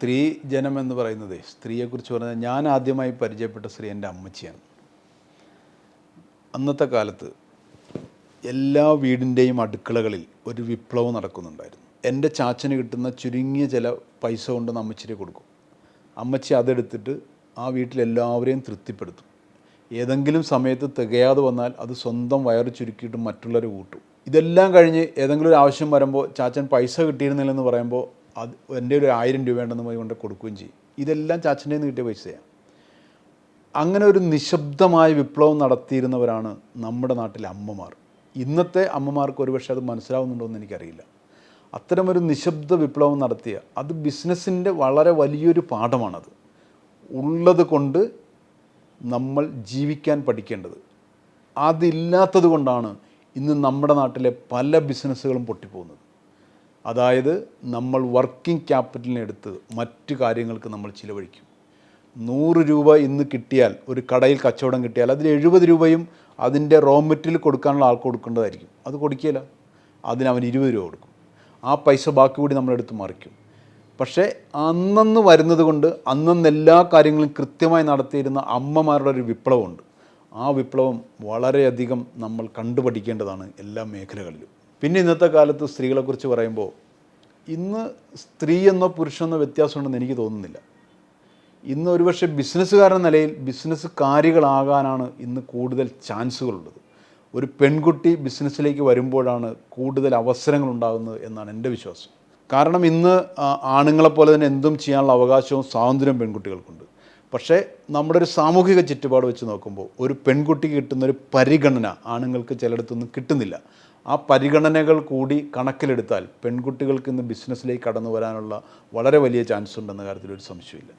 സ്ത്രീ ജനം എന്ന് പറയുന്നത് സ്ത്രീയെക്കുറിച്ച് പറഞ്ഞാൽ ഞാൻ ആദ്യമായി പരിചയപ്പെട്ട സ്ത്രീ എന്റെ അമ്മച്ചിയാണ്. അന്നത്തെ കാലത്ത് എല്ലാ വീടിന്റെയും അടുക്കളകളിൽ ഒരു വിപ്ലവം നടക്കുന്നുണ്ടായിരുന്നു. എന്റെ ചാച്ചന് കിട്ടുന്ന ചുരുങ്ങിയ ചില പൈസ കൊണ്ട് അമ്മച്ചിരി കൊടുക്കും. അമ്മച്ചി അതെടുത്തിട്ട് ആ വീട്ടിലെല്ലാവരെയും തൃപ്തിപ്പെടുത്തും. ഏതെങ്കിലും സമയത്ത് തികയാതെ വന്നാൽ അത് സ്വന്തം വയറ് ചുരുക്കിയിട്ട് മറ്റുള്ളവരെ കൂട്ടും. ഇതെല്ലാം കഴിഞ്ഞ് ഏതെങ്കിലും ഒരു ആവശ്യം വരുമ്പോൾ ചാച്ചൻ പൈസ കിട്ടിയിരുന്നില്ലെന്ന് പറയുമ്പോൾ അത് എന്റെ ഒരു ആയിരം രൂപയുണ്ടെന്ന് പോയി കൊണ്ട് കൊടുക്കുകയും ചെയ്യും. ഇതെല്ലാം ചാച്ചന്റെ നിന്ന് കിട്ടിയ പൈസയാണ് അങ്ങനെ ഒരു നിശബ്ദമായ വിപ്ലവം നടത്തിയിരുന്നവരാണ് നമ്മുടെ നാട്ടിലെ അമ്മമാർ. ഇന്നത്തെ അമ്മമാർക്ക് ഒരുപക്ഷെ അത് മനസ്സിലാവുന്നുണ്ടോ എന്ന് എനിക്കറിയില്ല. അത്തരമൊരു നിശബ്ദ വിപ്ലവം നടത്തിയ അത് ബിസിനസ്സിന്റെ വളരെ വലിയൊരു പാഠമാണത്. ഉള്ളത് കൊണ്ട് നമ്മൾ ജീവിക്കാൻ പഠിക്കേണ്ടത്. അതില്ലാത്തത് കൊണ്ടാണ് ഇന്ന് നമ്മുടെ നാട്ടിലെ പല ബിസിനസ്സുകളും പൊട്ടിപ്പോകുന്നത്. അതായത് നമ്മൾ വർക്കിംഗ് ക്യാപിറ്റലിനെ എടുത്ത് മറ്റു കാര്യങ്ങൾക്ക് നമ്മൾ ചിലവഴിക്കും. നൂറ് രൂപ ഇന്ന് കിട്ടിയാൽ ഒരു കടയിൽ കച്ചവടം കിട്ടിയാൽ അതിൽ എഴുപത് രൂപയും അതിന്റെ റോ മെറ്റീരിയൽ കൊടുക്കാനുള്ള ആൾക്ക് കൊടുക്കേണ്ടതായിരിക്കും. അത് കൊടുക്കില്ല അതിന് അവൻ ഇരുപത് രൂപ കൊടുക്കും. ആ പൈസ ബാക്കി കൂടി നമ്മളെടുത്ത് മറിക്കും. പക്ഷേ അന്നന്ന് വരുന്നത് കൊണ്ട് അന്നന്ന് എല്ലാ കാര്യങ്ങളും കൃത്യമായി നടത്തിയിരുന്ന അമ്മമാരുടെ ഒരു വിപ്ലവമുണ്ട്. ആ വിപ്ലവം വളരെയധികം നമ്മൾ കണ്ടുപഠിക്കേണ്ടതാണ് എല്ലാ മേഖലകളിലും. പിന്നെ ഇന്നത്തെ കാലത്ത് സ്ത്രീകളെക്കുറിച്ച് പറയുമ്പോൾ ഇന്ന് സ്ത്രീ എന്നോ പുരുഷനെന്നോ വ്യത്യാസമുണ്ടെന്ന് എനിക്ക് തോന്നുന്നില്ല. ഇന്ന് ഒരുപക്ഷെ ബിസിനസ്സുകാരെന്ന നിലയിൽ ബിസിനസ് കാര്യങ്ങളാകാനാണ് ഇന്ന് കൂടുതൽ ചാൻസുകളുള്ളത്. ഒരു പെൺകുട്ടി ബിസിനസ്സിലേക്ക് വരുമ്പോഴാണ് കൂടുതൽ അവസരങ്ങൾ ഉണ്ടാകുന്നത് എന്നാണ് എന്റെ വിശ്വാസം. കാരണം ഇന്ന് ആണുങ്ങളെപ്പോലെ തന്നെ എന്തും ചെയ്യാനുള്ള അവകാശവും സ്വാതന്ത്ര്യവും പെൺകുട്ടികൾക്കുണ്ട്. പക്ഷേ നമ്മുടെ ഒരു സാമൂഹിക ചുറ്റുപാട് വെച്ച് നോക്കുമ്പോൾ ഒരു പെൺകുട്ടിക്ക് കിട്ടുന്ന ഒരു പരിഗണന ആണുങ്ങൾക്ക് ചിലയിടത്തൊന്നും കിട്ടുന്നില്ല. ആ പരിഗണനകൾ കൂടി കണക്കിലെടുത്താൽ പെൺകുട്ടികൾക്ക് ഇന്ന് ബിസിനസ്സിലേക്ക് കടന്നു വരാനുള്ള വളരെ വലിയ ചാൻസ് ഉണ്ടെന്ന കാര്യത്തിൽ ഒരു സംശയമില്ല